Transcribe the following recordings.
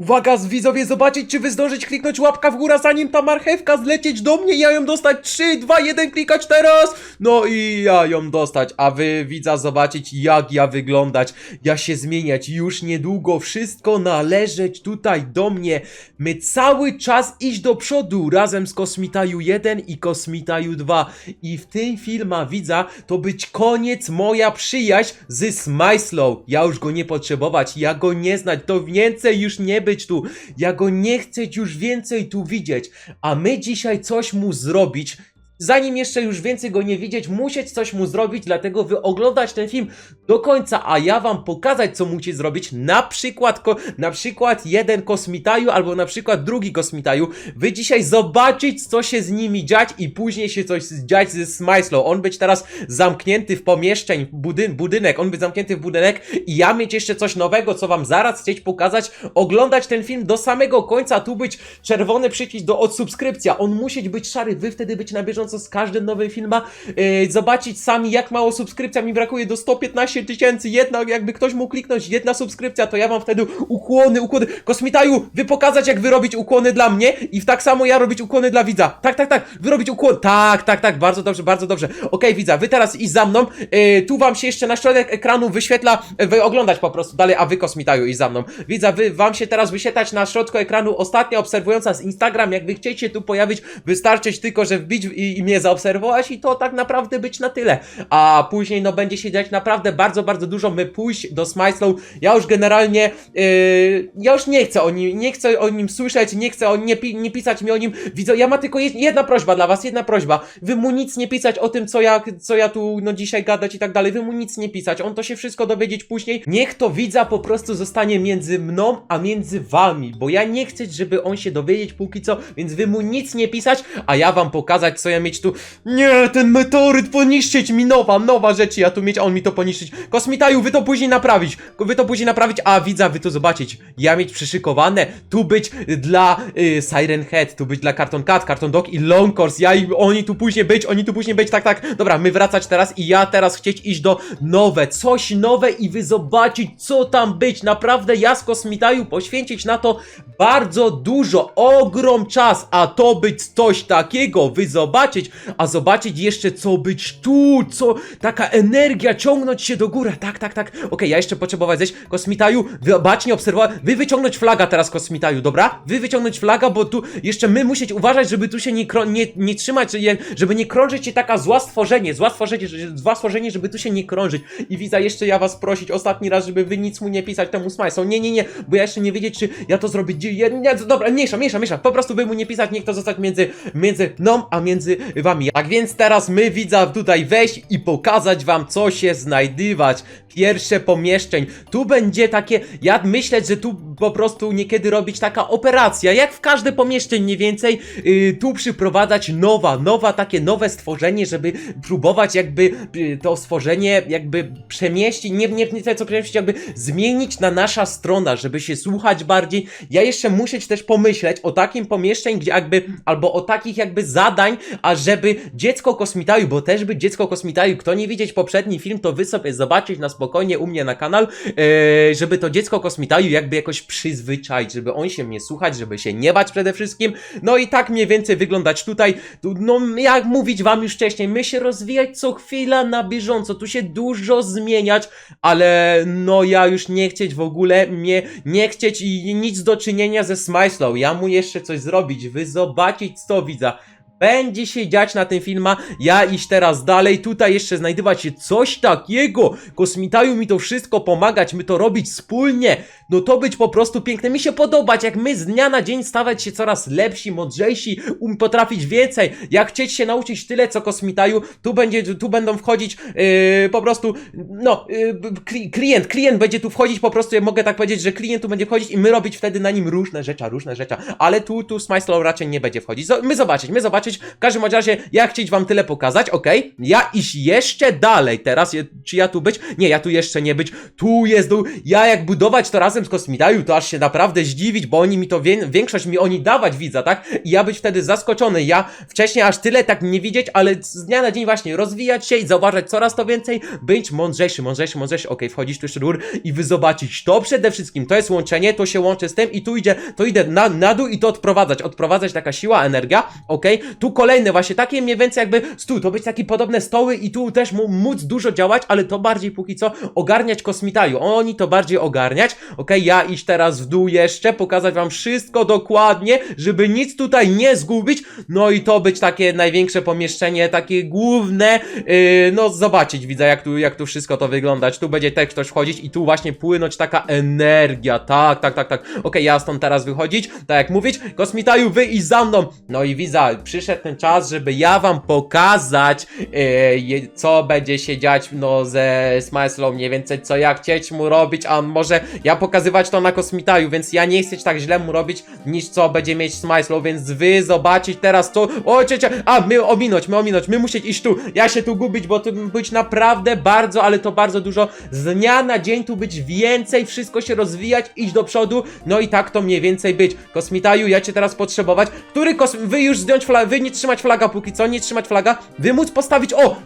Uwaga, widzowie, zobaczyć, czy wy zdążyć kliknąć łapka w górę, zanim ta marchewka zlecieć do mnie i ja ją dostać. 3, 2, 1, klikać teraz! No i ja ją dostać, a wy, widza, zobaczyć, jak ja wyglądać, ja się zmieniać. Już niedługo wszystko należeć tutaj do mnie. My cały czas iść do przodu razem z Kosmitaju 1 i Kosmitaju 2. I w tym filmie, widza, to być koniec moja przyjaźń z Smyslow. Ja już go nie potrzebować, ja go nie znać, to więcej już nie być tu. Ja go nie chcę już więcej tu widzieć. A my dzisiaj coś mu zrobić. Zanim jeszcze już więcej go nie widzieć, musieć coś mu zrobić, dlatego wy oglądać ten film do końca, a ja wam pokazać, co musicie zrobić. Na przykład, na przykład jeden kosmitaju, albo na przykład drugi kosmitaju. Wy dzisiaj zobaczyć, co się z nimi dziać i później się coś dziać ze Smyslow. On być teraz zamknięty w pomieszczeń, budyn- budynek, on być zamknięty w budynek i ja mieć jeszcze coś nowego, co wam zaraz chcieć pokazać. Oglądać ten film do samego końca, tu być czerwony przycisk do odsubskrypcja. On musi być szary, wy wtedy być na bieżąco z każdym nowym filmem. Yy, zobaczyć sami, jak mało subskrypcja mi brakuje do 115 tysięcy. Jedna, jakby ktoś mógł kliknąć, jedna subskrypcja, to ja wam wtedy ukłony, ukłony. Kosmitaju, wy pokazać, jak wy robić ukłony dla mnie i w tak samo ja robić ukłony dla widza. Tak, tak, tak, wy robić ukłon. Tak, tak, tak, bardzo dobrze, bardzo dobrze. Okej, widza, wy teraz idź za mną. Yy, tu wam się jeszcze na środek ekranu wyświetla, yy, wy oglądać po prostu dalej, a wy kosmitaju idź za mną. Widza, wy, wam się teraz wyświetlać na środku ekranu ostatnia obserwująca z Instagram. Jak wy chciecie tu pojawić, wystarczyć tylko, że wbić i, i mnie zaobserwować i to tak naprawdę być na tyle. A później no będzie się dziać naprawdę bardzo, bardzo dużo. My pójść do Smyslow. Ja już generalnie yy, ja już nie chcę o nim, nie chcę o nim słyszeć, nie chcę o nie, pi- nie pisać mi o nim. Widzę, ja mam tylko jed- jedna prośba dla was, jedna prośba. Wy mu nic nie pisać o tym, co ja, co ja tu no dzisiaj gadać i tak dalej. Wy mu nic nie pisać. On to się wszystko dowiedzieć później. Niech to widza po prostu zostanie między mną, a między wami, bo ja nie chcę, żeby on się dowiedzieć póki co, więc wy mu nic nie pisać, a ja wam pokazać, co ja mieć tu. Nie, ten meteoryt poniszczyć mi nowa, nowa rzeczy, ja tu mieć, a on mi to poniszczyć. Kosmitaju, wy to później naprawić, wy to później naprawić, a widza, wy to zobaczyć. Ja mieć przyszykowane, tu być dla y, Siren Head, tu być dla Carton Cat, Carton Dog i Long Course, ja i oni tu później być, oni tu później być, tak, tak. Dobra, my wracać teraz i ja teraz chcieć iść do nowe, coś nowe i wy zobaczyć, co tam być. Naprawdę ja z Kosmitaju poświęcić na to bardzo dużo, ogrom czas, a to być coś takiego, wy zobaczyć, a zobaczyć jeszcze co być tu, co, taka energia, ciągnąć się do góry, tak, tak, tak, okej, ja jeszcze potrzebować zejść, Kosmitaju, wy bacznie obserwować, wy wyciągnąć flaga teraz, Kosmitaju, dobra? Wy wyciągnąć flaga, bo tu jeszcze my musieć uważać, żeby tu się nie, nie, nie trzymać, że- żeby nie krążyć się taka zła stworzenie, zła stworzenie, zła stworzenie, żeby tu się nie krążyć. I widza, jeszcze ja was prosić ostatni raz, żeby wy nic mu nie pisać temu Smajsom, nie, nie, nie, bo ja jeszcze nie wiedzieć, czy ja to zrobić, ja, nie, dobra, mniejsza, mniejsza, mniejsza, po prostu wy mu nie pisać, niech to zostać między, między mną, a między wami. Tak więc teraz my, widza, tutaj wejść i pokazać wam, co się znajdywać. Pierwsze pomieszczeń. Tu będzie takie, ja myślę, że tu po prostu niekiedy robić taka operacja, jak w każde pomieszczeń mniej więcej, yy, tu przyprowadzać nowa, nowa, takie nowe stworzenie, żeby próbować jakby yy, to stworzenie jakby przemieścić, nie, nie, nie co przemieścić, jakby zmienić na nasza strona, żeby się słuchać bardziej. Ja jeszcze muszę też pomyśleć o takim pomieszczeń, gdzie jakby, albo o takich jakby zadań, a żeby dziecko kosmitaju, bo też by dziecko kosmitaju, kto nie widzieć poprzedni film, to wy sobie zobaczyć na spokojnie u mnie na kanał, e, żeby to dziecko kosmitaju jakby jakoś przyzwyczaić, żeby on się mnie słuchać, żeby się nie bać przede wszystkim, no i tak mniej więcej wyglądać tutaj, tu, no jak mówić wam już wcześniej, my się rozwijać co chwila na bieżąco, tu się dużo zmieniać, ale no ja już nie chcieć w ogóle, mnie nie chcieć i nic do czynienia ze Smyslow, ja mu jeszcze coś zrobić, wy zobaczyć co widza, będzie się dziać na tym filmie. Ja iść teraz dalej. Tutaj jeszcze znajdować się coś takiego. Kosmitaju mi to wszystko pomagać, my to robić wspólnie. No to być po prostu piękne. Mi się podobać, jak my z dnia na dzień stawać się coraz lepsi, mądrzejsi, um, potrafić więcej. Jak chcieć się nauczyć tyle, co Kosmitaju, tu będzie, tu będą wchodzić yy, po prostu, no, yy, kli- klient, klient będzie tu wchodzić po prostu, ja mogę tak powiedzieć, że klient tu będzie wchodzić i my robić wtedy na nim różne rzeczy, różne rzeczy, ale tu, tu Smyslow raczej nie będzie wchodzić. My zobaczyć, my zobaczyć, w każdym razie ja chcieć wam tyle pokazać, okej? Ja iść jeszcze dalej teraz, czy ja tu być? Nie, ja tu jeszcze nie być, tu jest dół, ja jak budować to razem z Kosmitaju, to aż się naprawdę zdziwić, bo oni mi to, wie, większość mi oni dawać widza, tak? I ja być wtedy zaskoczony, ja wcześniej aż tyle tak nie widzieć, ale z dnia na dzień właśnie rozwijać się i zauważać coraz to więcej, być mądrzejszy, mądrzejszy, mądrzejszy, okej, wchodzisz tu jeszcze góry i wy zobaczyć to przede wszystkim, to jest łączenie, to się łączy z tym i tu idzie, to idę na, na dół i to odprowadzać, odprowadzać taka siła, energia, okej, tu kolejne właśnie takie mniej więcej jakby stół, to być takie podobne stoły i tu też móc dużo działać, ale to bardziej póki co ogarniać kosmitaju, oni to bardziej ogarniać, okej, ja iść teraz w dół jeszcze, pokazać wam wszystko dokładnie, żeby nic tutaj nie zgubić, no i to być takie największe pomieszczenie, takie główne, yy, no zobaczyć widzę jak tu, jak tu wszystko to wyglądać, tu będzie też ktoś wchodzić i tu właśnie płynąć taka energia, tak, tak, tak, tak, okej, ja stąd teraz wychodzić, tak jak mówić, kosmitaju wy i za mną, no i widza, przyszedł ten czas, żeby ja wam pokazać, yy, co będzie się dziać, no ze Smyslow, mniej więcej co ja chcieć mu robić, a może ja pokazywać to na kosmitaju, więc ja nie chcę tak źle mu robić, niż co będzie mieć Smyslow, więc wy zobaczyć teraz co, o ciecie, a my ominąć, my ominąć, my musieć iść tu, ja się tu gubić, bo tu być naprawdę bardzo, ale to bardzo dużo, z dnia na dzień tu być więcej, wszystko się rozwijać, iść do przodu, no i tak to mniej więcej być, kosmitaju, ja cię teraz potrzebować, który kos... wy już zdjąć flagę, wy nie trzymać flaga póki co, nie trzymać flaga, wy móc postawić, o,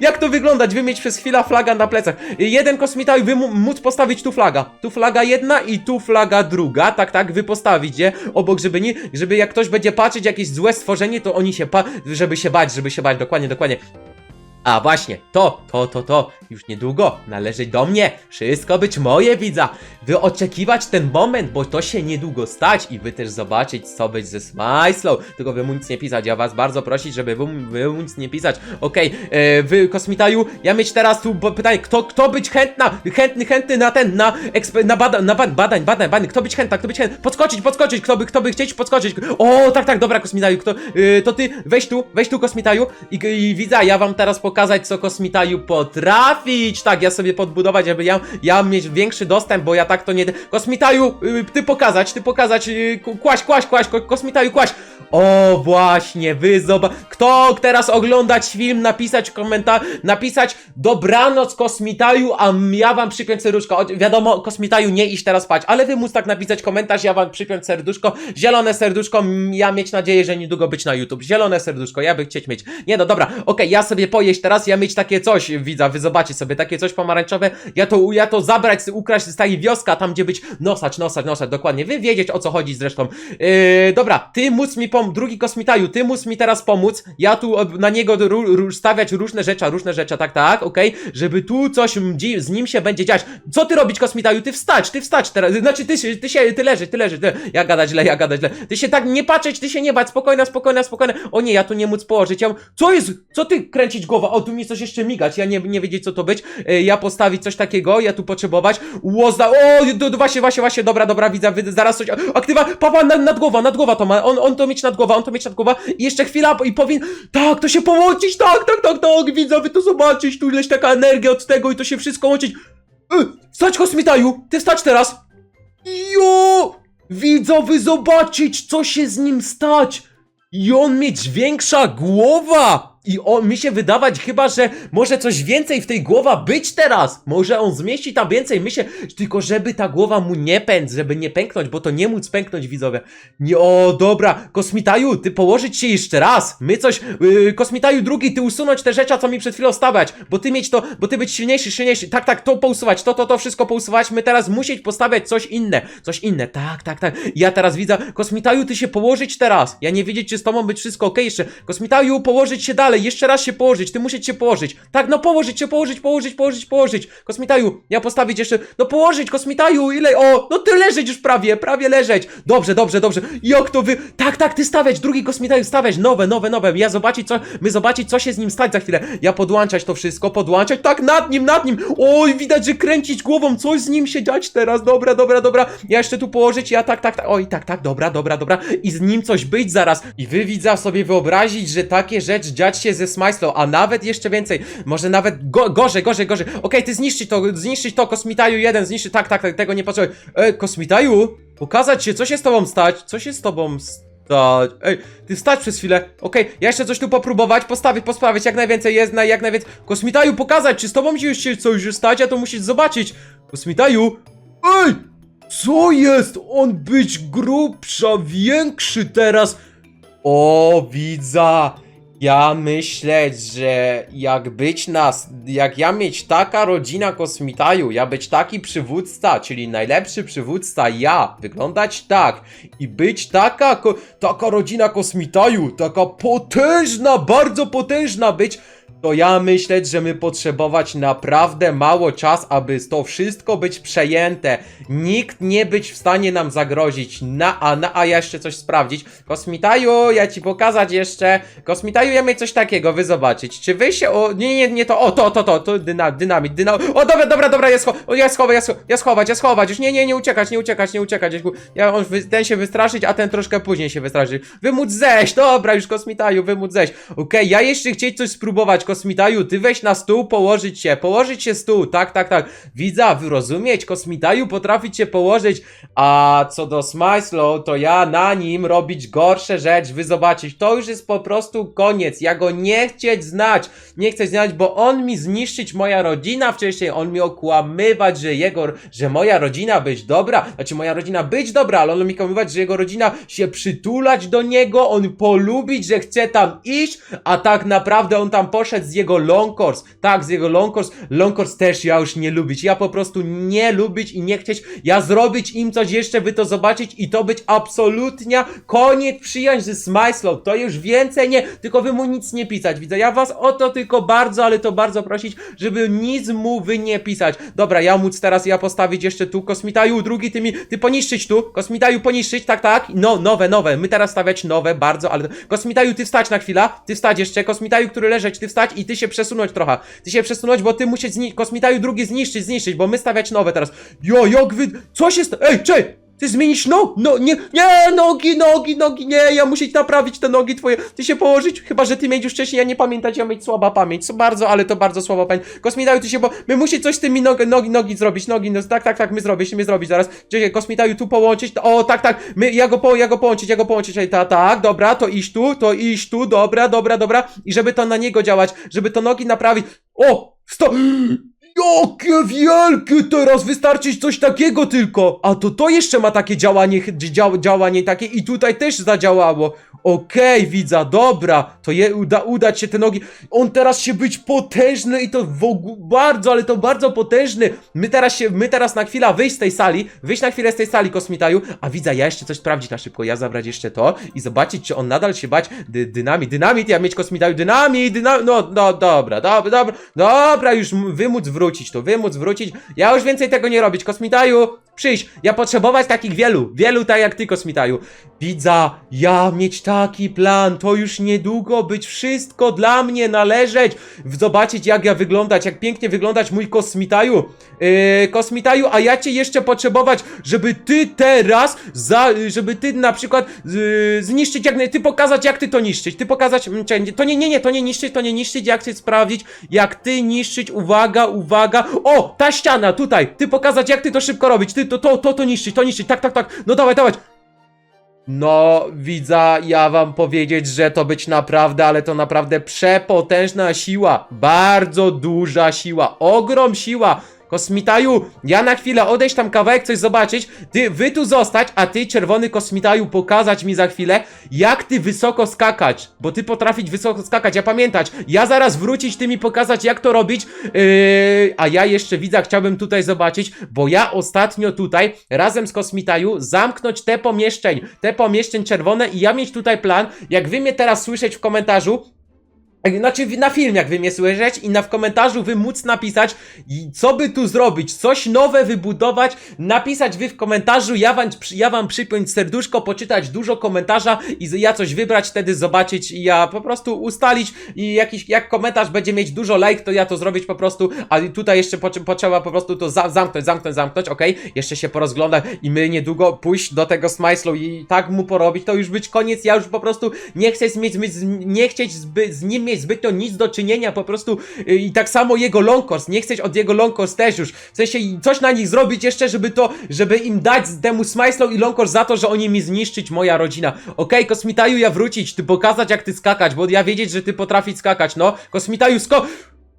jak to wyglądać, wy mieć przez chwilę flaga na plecach, jeden kosmitaju, wy móc postawić tu flaga, tu flaga jedna i tu flaga druga, tak, tak, wy postawić je obok, żeby nie, żeby jak ktoś będzie patrzeć jakieś złe stworzenie, to oni się pa, żeby się bać, żeby się bać, dokładnie, dokładnie. A właśnie, to, to, to, to, już niedługo należy do mnie, wszystko być moje widza. Wy oczekiwać ten moment, bo to się niedługo stać i wy też zobaczyć co być ze Smyslow. Tylko wy mu nic nie pisać, ja was bardzo prosić, żeby wy, wy mu nic nie pisać. Okej, e, wy kosmitaju, ja mieć teraz tu pytanie, kto, kto być chętna, chętny, chętny na ten, na, ekspe, na bada, na bad, badań, badań, badań, kto być chętna, kto być chętny, podskoczyć, podskoczyć, kto by, kto by chcieć podskoczyć. O, tak, tak, dobra kosmitaju, kto, y, to ty, weź tu, weź tu kosmitaju i, i widza, ja wam teraz pokazać, co kosmitaju potrafić. Tak, ja sobie podbudować, żeby ja, ja mieć większy dostęp, bo ja tak to nie... Kosmitaju, y, ty pokazać, ty pokazać, y, kłaś, kłaś, kłaś, ko- kosmitaju, kłaś. O, właśnie, wy zobacz. Kto teraz oglądać film, napisać komentarz, napisać dobranoc kosmitaju, a ja wam przypiąć serduszko. O, wiadomo, kosmitaju nie iść teraz spać, ale wy móc tak napisać komentarz, ja wam przypiąć serduszko, zielone serduszko, ja mieć nadzieję, że niedługo być na YouTube. Zielone serduszko, ja by chcieć mieć. Nie no, dobra, okej, ja sobie pojeść teraz, ja mieć takie coś, widza, wy zobaczycie sobie, takie coś pomarańczowe, ja to, ja to zabrać, ukraść z tej wioska, tam gdzie być, nosać, nosać, nosać, dokładnie, wy wiedzieć o co chodzi zresztą. Yy, dobra, ty móc mi pom, drugi kosmitaju, ty móc mi teraz pomóc, ja tu na niego stawiać różne rzeczy, różne rzeczy, tak, tak, okej, żeby tu coś z nim się będzie dziać. Co ty robić kosmitaju? Ty wstać, ty wstać teraz, znaczy ty, się- ty się, ty leżysz, ty leżysz, ty, ja gadać źle, ja gadać źle, ty się tak nie patrzeć, ty się nie bać, spokojna, spokojna, spokojna, o nie, ja tu nie móc położyć, ja, co jest, co ty kręcić głowa, o tu mi coś jeszcze migać, ja nie, nie wiedzieć co to być, e, ja postawić coś takiego, ja tu potrzebować, łozda, o, do, do, właśnie, właśnie, właśnie, dobra, dobra, widzę, widzę, zaraz coś, aktywa, papa, nad, nad głowa, nad głowa to ma, on, on to mieć nad głowa, on to mieć nad głowa i jeszcze chwila i powinien, tak, to się połączyć, tak, tak, tak, tak, widzę, wy to zobaczyć, tu ileś taka energia od tego i to się wszystko łączyć, e, wstać kosmitaju, ty wstać teraz, jo, widzowy zobaczyć, co się z nim stać, i on mieć większa głowa! I on mi się wydawać chyba, że może coś więcej w tej głowa być teraz. Może on zmieści tam więcej. My się, tylko żeby ta głowa mu nie pędz, żeby nie pęknąć, bo to nie móc pęknąć widzowie. Nie, o dobra, Kosmitaju, ty położyć się jeszcze raz. My coś, yy, Kosmitaju drugi, ty usunąć te rzeczy, co mi przed chwilą stawiać, bo ty mieć to, bo ty być silniejszy, silniejszy. Tak, tak, to pousuwać, to, to, to wszystko pousuwać. My teraz musieć postawiać coś inne, coś inne. Tak, tak, tak. Ja teraz widzę, Kosmitaju, ty się położyć teraz. Ja nie wiedzieć, czy z tobą być wszystko ok jeszcze. Kosmitaju, położyć się dalej, jeszcze raz się położyć, ty musisz się położyć. Tak, no położyć się, położyć, położyć, położyć, położyć. Kosmitaju, ja postawić jeszcze, no położyć, Kosmitaju, ile, o, no ty leżeć już prawie, prawie leżeć. Dobrze, dobrze, dobrze. Jak to wy, tak, tak, ty stawiać, drugi Kosmitaju, stawiać, nowe, nowe, nowe. Ja zobaczyć, co, my zobaczyć, co się z nim stać za chwilę. Ja podłączać to wszystko, podłączać, tak, nad nim, nad nim. Oj, widać, że kręcić głową, coś z nim się dziać teraz, dobra, dobra, dobra. Ja jeszcze tu położyć, ja tak, tak, tak, oj, tak, tak, dobra, dobra, dobra. I z nim coś być zaraz. I wy widza sobie wyobrazić, że takie rzecz dziać się ze Smyslow, a nawet jeszcze więcej, może nawet go, gorzej, gorzej, gorzej. Okej, ty zniszczyć to, zniszczyć to, Kosmitaju jeden, zniszczyć, tak, tak, tak, tego nie potrzebuję. E, Kosmitaju, pokazać się, co się z tobą stać, co się z tobą stać. Ej, ty stać przez chwilę. Okej, ja jeszcze coś tu popróbować, postawić, posprawić, jak najwięcej jest, na jak najwięcej. Kosmitaju, pokazać, czy z tobą już się coś stać, a to musisz zobaczyć. Kosmitaju, ej! Co jest? On być grubsza, większy teraz. O, widza. Ja myślę, że jak być nas, jak ja mieć taka rodzina kosmitaju, ja być taki przywódca, czyli najlepszy przywódca, ja, wyglądać tak i być taka, taka rodzina kosmitaju, taka potężna, bardzo potężna być, to ja myślę, że my potrzebować naprawdę mało czas, aby to wszystko być przejęte. Nikt nie być w stanie nam zagrozić. Na, a, na, a ja jeszcze coś sprawdzić. Kosmitaju, ja ci pokazać jeszcze. Kosmitaju, ja mieć coś takiego, wy zobaczyć. Czy wy się, o, nie, nie, nie to, o, to, to, to, to, dyna, dynamit, dynamit. O, dobra, dobra, dobra, ja, scho o, ja schowaj, ja, scho ja schować, ja schować. Już nie, nie, nie uciekać, nie uciekać, nie uciekać. Ja- on, ten się wystraszyć, a ten troszkę później się wystraszy. Wymóc zejść, dobra, już kosmitaju, wymóc zejść. Okej, ja jeszcze chcieć coś spróbować, kosmitaju, ty weź na stół, położyć się, położyć się stół, tak, tak, tak. Widza, wyrozumieć, kosmitaju potrafić się położyć, a co do Smyslow, to ja na nim robić gorsze rzecz, wy zobaczyć, to już jest po prostu koniec, ja go nie chcieć znać, nie chcę znać, bo on mi zniszczyć moja rodzina wcześniej, on mi okłamywać, że jego, że moja rodzina być dobra, znaczy moja rodzina być dobra, ale on mi okłamywać, że jego rodzina się przytulać do niego, on polubić, że chce tam iść, a tak naprawdę on tam poszedł z jego long course, tak, z jego long course, long course też ja już nie lubić, ja po prostu nie lubić i nie chcieć, ja zrobić im coś jeszcze, wy to zobaczyć i to być absolutnie koniec przyjaźń ze Smyslow, to już więcej nie, tylko wy mu nic nie pisać, widzę, ja was o to tylko bardzo, ale to bardzo prosić, żeby nic mu wy nie pisać, dobra, ja móc teraz ja postawić jeszcze tu kosmitaju, drugi ty mi, ty poniszczyć tu, kosmitaju poniszczyć, tak, tak, no, nowe, nowe, my teraz stawiać nowe, bardzo, ale kosmitaju ty wstać na chwilę, ty wstać jeszcze, kosmitaju, który leżeć, ty wstać i ty się przesunąć trochę, ty się przesunąć, bo ty musisz zni- kosmitaju drugi zniszczyć, zniszczyć, bo my stawiać nowe teraz, jo, jak wy, co się sta- ej, czej, ty zmienisz no, no, nie, nie, nogi, nogi, nogi, nie, ja muszę ci naprawić te nogi twoje, ty się położyć, chyba, że ty mieć już wcześniej, ja nie pamiętać, ja mieć słaba pamięć, co bardzo, ale to bardzo słaba pamięć, kosmitaju, ty się, bo my musi coś z tymi nogi, nogi, nogi zrobić, nogi, no, tak, tak, tak, my zrobić, my zrobić zaraz, czekaj, kosmitaju tu połączyć, o, tak, tak, my, ja go, po, ja go połączyć, ja go połączyć, ej, ta, tak, dobra, to iść tu, to iść tu, dobra, dobra, dobra, i żeby to na niego działać, żeby to nogi naprawić, o, sto... Jakie wielkie teraz wystarczyć coś takiego tylko. A to to jeszcze ma takie działanie, dzia, działanie takie i tutaj też zadziałało. Okej, widza, dobra, to je, uda, udać się te nogi. On teraz się być potężny i to w ogóle bardzo, ale to bardzo potężny. My teraz się, my teraz na chwilę wyjść z tej sali, wyjść na chwilę z tej sali kosmitaju, a widza, ja jeszcze coś sprawdzić na szybko, ja zabrać jeszcze to i zobaczyć, czy on nadal się bać dy, dynamit, dynamit, ja mieć kosmitaju, dynamit, dynamit, no, no, dobra, dobra, dobra, dobra, już wymóc wrócić to, wymóc wrócić, ja już więcej tego nie robić, kosmitaju, przyjść, ja potrzebować takich wielu, wielu tak jak ty, kosmitaju, widza, ja mieć taki plan, to już niedługo być wszystko dla mnie należeć, zobaczyć jak ja wyglądać, jak pięknie wyglądać mój kosmitaju, yy, kosmitaju, a ja cię jeszcze potrzebować, żeby ty teraz, za, żeby ty na przykład yy, zniszczyć, jak ty pokazać jak ty to niszczyć, ty pokazać, mm, to nie, nie, nie, to nie niszczyć, to nie niszczyć, jak chcę sprawdzić, jak ty niszczyć, uwaga, uwaga, o, ta ściana, tutaj, ty pokazać jak ty to szybko robić, ty to, to, to, to niszczyć, to niszczyć, tak, tak, tak, no dawaj, dawaj, no, widza, ja wam powiedzieć, że to być naprawdę, ale to naprawdę przepotężna siła. Bardzo duża siła. Ogrom siła. Kosmitaju, ja na chwilę odejść tam kawałek, coś zobaczyć. Ty, wy tu zostać, a ty, czerwony kosmitaju, pokazać mi za chwilę, jak ty wysoko skakać. Bo ty potrafić wysoko skakać, ja pamiętać. Ja zaraz wrócić, ty mi pokazać, jak to robić. Yy, a ja jeszcze widza chciałbym tutaj zobaczyć, bo ja ostatnio tutaj razem z Kosmitaju zamknąć te pomieszczeń, te pomieszczeń czerwone i ja mieć tutaj plan, jak wy mnie teraz słyszeć w komentarzu, znaczy w- na film jak wy mnie słyszeć i na w komentarzu wy móc napisać co by tu zrobić, coś nowe wybudować, napisać wy w komentarzu, ja wam, ja wam przypiąć serduszko, poczytać dużo komentarza i z- ja coś wybrać, wtedy zobaczyć i ja po prostu ustalić i jakiś, jak komentarz będzie mieć dużo like, to ja to zrobić po prostu, a tutaj jeszcze potrze- potrzeba po prostu to za zamknąć, zamknąć, zamknąć, okej, jeszcze się porozgląda i my niedługo pójść do tego Smyslow i tak mu porobić, to już być koniec, ja już po prostu nie chcę mieć, nie chcieć zby, z nim mieć zbytnio nic do czynienia, po prostu yy, i tak samo jego long course, nie chceć od jego long course też już, w sensie coś na nich zrobić jeszcze, żeby to, żeby im dać temu Smyslow i long course za to, że oni mi zniszczyć moja rodzina, okej, Kosmitaju, ja wrócić, ty pokazać jak ty skakać, bo ja wiedzieć, że ty potrafić skakać, no, Kosmitaju, sko...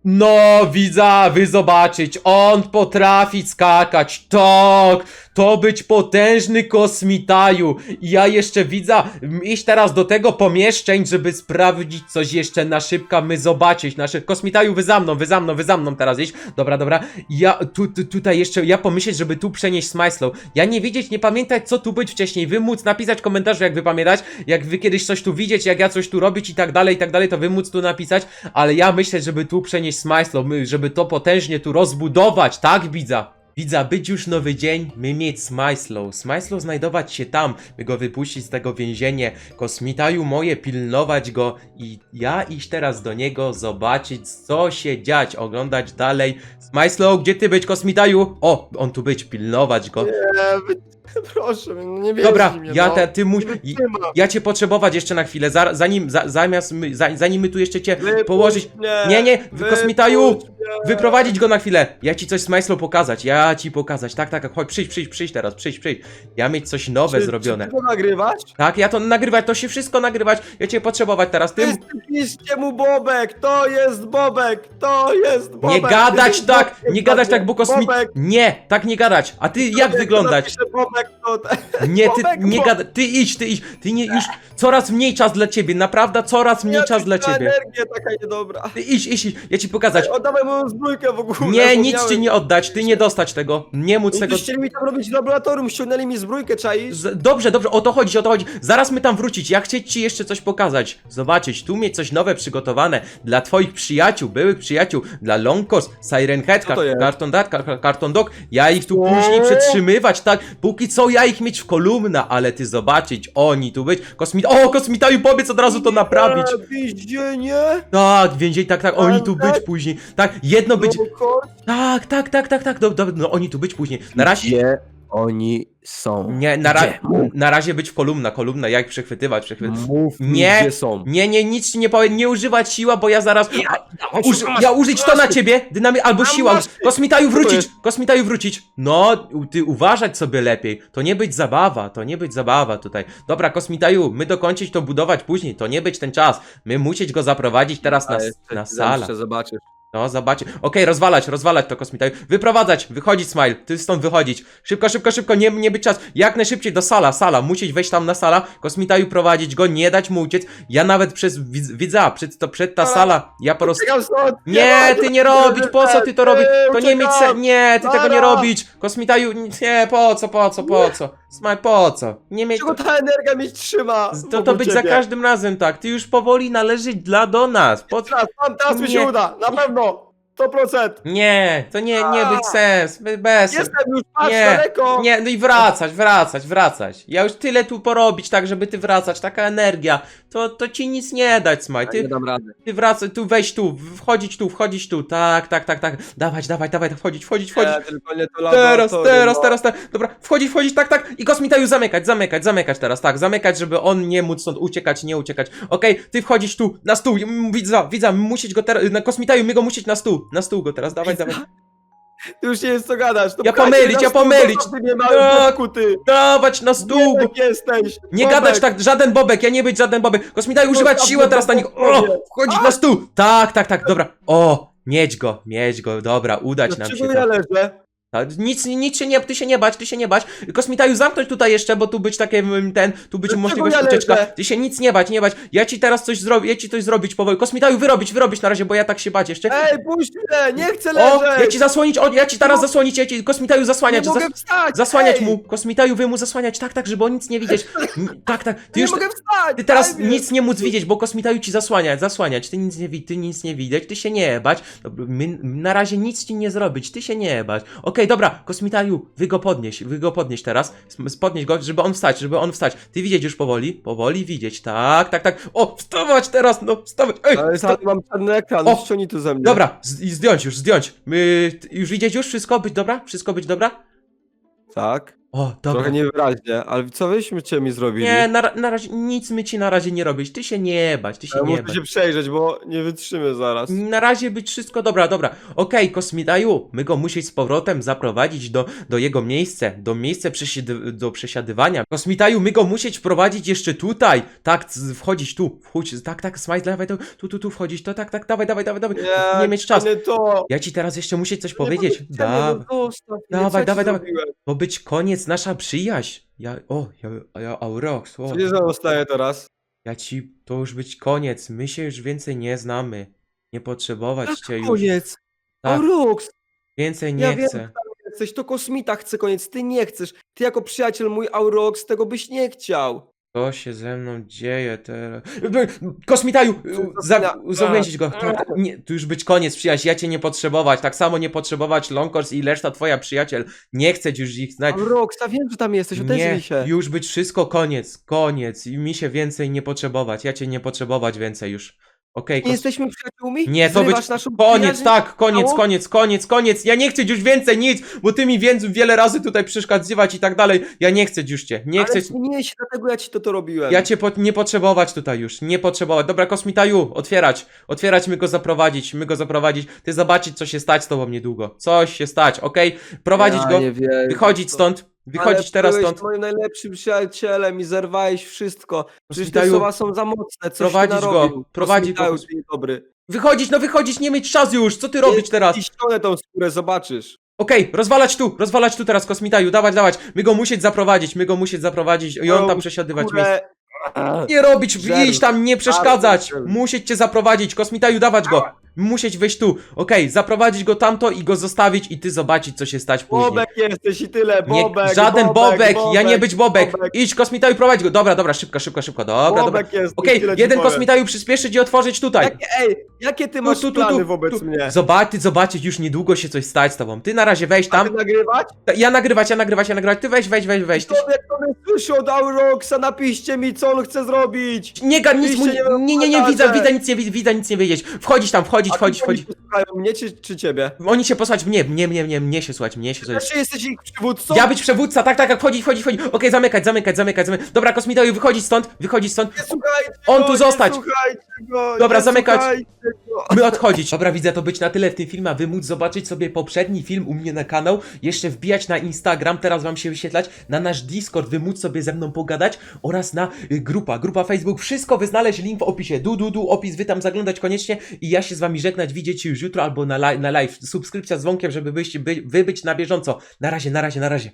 No, widza, wy zobaczyć, on potrafi skakać, tak, To być potężny kosmitaju. Ja jeszcze widzę, m, iść teraz do tego pomieszczeń, żeby sprawdzić coś jeszcze na szybka, my zobaczyć. Nasze kosmitaju, wy za mną, wy za mną, wy za mną teraz iść. Dobra, dobra. Ja tu, tu, tutaj jeszcze, ja pomyśleć, żeby tu przenieść Smyslow. Ja nie wiedzieć, nie pamiętać, co tu być wcześniej. Wy móc napisać w komentarzu, jak wy pamiętać, jak wy kiedyś coś tu widzieć, jak ja coś tu robić i tak dalej, i tak dalej, to wy móc tu napisać. Ale ja myślę, żeby tu przenieść Smyslow, my, żeby to potężnie tu rozbudować, tak, widza? Widza, być już nowy dzień, my mieć Smyslow. Smyslow znajdować się tam, my go wypuścić z tego więzienia. Kosmitaju moje, pilnować go i ja iść teraz do niego, zobaczyć co się dziać, oglądać dalej. Smyslow, gdzie ty być, kosmitaju? O, on tu być, pilnować go. proszę, no nie wierzcie Dobra, mnie, ja no. te, ty muś... Ja cię potrzebować jeszcze na chwilę, za, zanim, za, zamiast my, za, zanim my tu jeszcze cię Wypuść położyć... Mnie, Nie, nie, wy- kosmitaju! wypuść mnie. Wyprowadzić go na chwilę. Ja ci coś z Smyslow pokazać. Ja ci pokazać. Tak, tak, chodź, przyjdź, przyjdź, przyjdź teraz, przyjdź, przyjdź. Ja mieć coś nowe Czy- zrobione. Czy ty to nagrywać? Tak, ja to nagrywać, to się wszystko nagrywać. Ja cię potrzebować teraz. Tym. Piszcie mu Bobek, to jest Bobek, to jest Bobek. Nie gadać Ty tak! Nie gadać tak, bo kosmit. Bobek, Nie, tak nie gadać. A ty jak wyglądać? napisze Bobek, Nie, ty Bobek, nie Bobek. gadać. Ty idź, ty idź. Ty nie już coraz mniej czas dla ciebie. Naprawdę coraz mniej czas dla ta ciebie. energia taka niedobra. Ty idź, idź, idź. Ja ci pokazać. Oddawaj moją zbrójkę w ogóle. Nie, bo nic ci nie oddać. Ty nie dostać tego. Nie móc tego. tu chcieli mi tam robić w laboratorium, ściągnęli mi zbrójkę, czaisz? Z- Dobrze, dobrze, o to chodzi, o to chodzi. Zaraz my tam wrócić. Ja chcieć ci jeszcze coś pokazać. Zobaczyć, tu mieć coś nowe przygotowane dla twoich przyjaciół, byłych przyjaciół, dla Longcos, Siren Head, Co to jest? Carton Dad, Car- Carton Dog. Ja ich tu później przetrzymywać, tak? Póki co ja ich mieć w kolumna, ale ty zobaczyć, oni tu być. Kosmit. O, kosmitaju, powiedz od razu to naprawić. Nie, Więzienie? Tak, więzień, tak, tak, oni tu być później. Tak, jedno być. Robocop? Tak, tak, tak, tak, tak, do, do, no oni tu być później. Na razie. Gdzie oni są? Nie, na, ra na razie być kolumna, kolumna, jak przechwytywać, przechwytywać. mów mi, Nie. gdzie są. Nie, nie, nic ci nie powiem, nie używać siła, bo ja zaraz. A, dawaj, uż, szukam, ja użyć to na ciebie, dynamit albo siła. Kosmitaju wrócić, kosmitaju wrócić. No, ty uważać sobie lepiej. To nie być zabawa, to nie być zabawa tutaj. Dobra, kosmitaju, my dokończyć to budować później, to nie być ten czas. My musieć go zaprowadzić teraz na, na salę. Zobaczysz. No, zobaczcie. Okej, rozwalać, rozwalać to kosmitaju. Wyprowadzać, wychodzić, Smile. Ty stąd wychodzić. Szybko, szybko, szybko, nie, nie być czas. Jak najszybciej do sala, sala. Musieć wejść tam na sala. Kosmitaju prowadzić go, nie dać mu uciec. Ja nawet przez widz- widza, przed, to, przed ta sala, ja po prostu... Uciekam stąd! Nie, ty nie robić, po co ty to robisz? To nie mieć se... Nie, ty tego nie Sara. robić. Kosmitaju, nie, po co, po co, po co? Smile, po co? Nie mieć... Czego ta energia mnie trzyma? To, to wokół być za ciebie? każdym razem tak. Ty już powoli należeć dla do nas. Po? Teraz, tam, teraz mi się Nie. uda, na pewno! 100%! Nie, to nie, nie być sens. Be- Bez. Jestem już, patrz, Nie, daleko! Nie, no i wracać, wracać, wracać. Ja już tyle tu porobić, tak, żeby ty wracać, taka energia. To, to ci nic nie dać, Smaj. Nie Ty, dam rady. ty wracaj, tu wejść tu, wchodzić tu, wchodzić tu. Tak, tak, tak, tak. Dawać, dawaj, dawaj, wchodzić, wchodzić, wchodzić. Nie, tylko nie to Teraz, laboratorium, teraz, no. teraz, teraz. Dobra, wchodzić, wchodzić, tak, tak. I kosmitaju zamykać, zamykać, zamykać teraz, tak. Zamykać, żeby on nie mógł stąd uciekać, nie uciekać. Okej, ty wchodzić tu, na stół. Mm, Widza, widza, musieć go teraz, na kosmitaju, my go musieć na stół. Na stół go teraz, dawaj, dawaj. Ty już nie jest co gadać. To Ja pomylić, na ja stół, pomylić. bo Ty nie masz Tak. tak. ty. Dawać na stół. Jesteś. Nie gadać tak, żaden bobek, ja nie być żaden bobek. Kosmitaj używać Zostaw siły teraz na nich. O, pokoju. wchodzić na stół. Tak, tak, tak, dobra. O, mieć go, mieć go, dobra, udać nam się Dlaczego ja to. leżę? Nic, nic się nie, ty się nie bać, ty się nie bać. Kosmitaju zamknąć tutaj jeszcze, bo tu być takie, mm, ten, tu być Dlaczego możliwość ja ucieczka. Ty się nic nie bać, nie bać. Ja ci teraz coś zrobię, ja ci coś zrobić powoli. Kosmitaju wyrobić, wyrobić na razie, bo ja tak się bać jeszcze. Ej, puść mnie, nie chcę O, leżeć! ja ci zasłonić, o, ja ci teraz No. zasłonić, ja ci kosmitaju nie zasłaniać. mogę zas- wstać! Zasłaniać Ej, mu, kosmitaju wy mu zasłaniać, tak, tak, żeby on nic nie widzieć. Tak, tak, ty Nie już, mogę wstać! ty teraz nic nie móc widzieć, bo kosmitaju ci zasłaniać, zasłaniać, ty nic nie ty nic nie widać, ty się nie bać. My na razie nic ci nie zrobić, ty się nie bać. Okej, dobra, kosmitaju, wy go podnieś, wy go podnieś teraz, podnieś go, żeby on wstać, żeby on wstać. Ty widzieć już powoli, powoli widzieć, tak, tak, tak. O, wstawać teraz, no, wstawać, ej, Ale wsta- mam czarny ekran, O, ściągnij tu ze mnie. Dobra, z- zdjąć już, zdjąć. My, już widzieć już, wszystko być dobra? Wszystko być dobra? Tak, O, dobra. trochę niewyraźnie, ale co wyśmy cię mi zrobili? Nie, na, ra- na razie nic my ci na razie nie robić. Ty się nie bać, ty się Ja nie muszę bać. się przejrzeć, bo nie wytrzymy zaraz. Na razie być wszystko dobra, dobra. Okej, Kosmitaju, my go musieć z powrotem zaprowadzić do, do jego miejsca, do miejsca przesiady, do przesiadywania. Kosmitaju, my go musieć wprowadzić jeszcze tutaj. Tak, z- wchodzić tu, wchodź, tak, tak, smajt, dawaj, tu, tu, tu, tu wchodzić, to tak, tak, dawaj, dawaj, dawaj, dawaj. Nie, nie mieć czas. Nie to. Ja ci teraz jeszcze muszę coś Nie powiedzieć. zostaw mnie, Dawaj, co ja ci dawaj, dawaj. zrobiłem? to być koniec koniec nasza przyjaźń. Ja, o, ja, ja Aurox, o. Się zostaje teraz? Ja ci, to już być koniec. My się już więcej nie znamy. Nie potrzebować cię już. Koniec. Tak. Aurux, Więcej Ja nie wiem, chcę. jesteś, to kosmita chce koniec, ty nie chcesz. Ty jako przyjaciel mój Aurox tego byś nie chciał. Co się ze mną dzieje teraz? Kosmitaju! Co Za, go. Tak, nie, tu już być koniec, przyjaźń. Ja cię nie potrzebować. Tak samo nie potrzebować Longcors i reszta twoja przyjaciel. Nie chcę już ich znać. Aurox, ja wiem, że tam jesteś, odezwij się. już być wszystko koniec, koniec. I mi się więcej nie potrzebować. Ja cię nie potrzebować więcej już. Okej, Nie kos- jesteśmy przyjaciółmi? Nie, to Zrywasz być naszą koniec, przyjaźń? tak, koniec, Mało? koniec, koniec, koniec. Ja nie chcę już więcej nic, bo ty mi więc wiele razy tutaj przeszkadzywać i tak dalej. Ja nie chcę już cię, nie chcę. Ale nie się, dlatego ja ci to, to robiłem. Ja cię po, nie potrzebować tutaj już, nie potrzebować. Dobra, Kosmitaju, otwierać, otwierać, my go zaprowadzić, my go zaprowadzić. Ty zobaczyć, co się stać z tobą niedługo. Coś się stać, okej? Prowadzić ja go, nie wierzę wychodzić to. stąd, wychodzić Ale teraz byłeś stąd. moim najlepszym przyjacielem i zerwałeś wszystko. Przecież te słowa są za mocne, coś prowadzić ty go, narobił. prowadzić go. Kosmitaju, ty niedobry. Wychodzić, no wychodzić, nie mieć czas już, co ty robić teraz? I ściągnę tą skórę, zobaczysz. Okej, rozwalać tu, rozwalać tu teraz Kosmitaju, dawać, dawać. My go musieć zaprowadzić, my go musieć zaprowadzić i on tam Tą przesiadywać miejsce. Skórę... Nie robić, Żel. iść tam, nie przeszkadzać. Musieć cię zaprowadzić, kosmitaju dawać go. Musieć wejść tu. Okej, zaprowadzić go tamto i go zostawić i ty zobaczyć, co się stać później. Bobek jesteś i tyle, Nie, Bobek, żaden bobek, ja nie być bobek. Idź kosmitaju, prowadź go. Dobra, dobra, szybko, szybko, szybko. Dobra, dobra. Bobek jest, Okej, tyle ci jeden powiem. kosmitaju przyspieszyć i otworzyć tutaj. Jakie, ej, jakie ty masz Tu, tu, tu, plany wobec mnie? Zobacz, ty zobaczyć, już niedługo się coś stać z tobą. Ty na razie wejdź A tam. ty nagrywać? Ja nagrywać, ja nagrywać, ja nagrywać. Ty weź, weź, weź, weź. Ty... Człowiek, kto mnie słyszy od Auroxa, napiszcie mi, co on chce zrobić. Nie, ga- nic mu, Oczywiście nie nie, nie, nie, mam widza, widza, nic nie, widza, nic nie wiedzieć. Wchodzić tam, ty wchodzić. oni posłuchają mnie czy, czy ciebie? Oni się posłać mnie, mnie, mnie, mnie, mnie się słuchać, mnie się słuchać. Znaczy jesteś ich przywódcą? Ja być przewódca, tak, tak, tak, wchodzi, wchodzi, wchodzi. Okej, zamykać, zamykać, zamykać, zamykać. Dobra, kosmitaju, wychodzić stąd, wychodzić stąd. Nie słuchajcie On go, tu nie zostać. słuchajcie go, Dobra, nie zamykać. słuchajcie go. My odchodzić. Dobra, widzę, to być na tyle w tym filmie, a wy móc zobaczyć sobie poprzedni film u mnie na kanał, jeszcze wbijać na Instagram, teraz wam się wyświetlać, na nasz Discord, wy móc sobie ze mną pogadać oraz na y, grupa, grupa Facebook, wszystko wy znaleźć, link w opisie, du, du, du, opis, wy tam zaglądać koniecznie i ja się z wami żegnać, widzieć już jutro albo na, li- na live, subskrypcja z dzwonkiem, żeby byście, by, wy być na bieżąco. Na razie, na razie, na razie.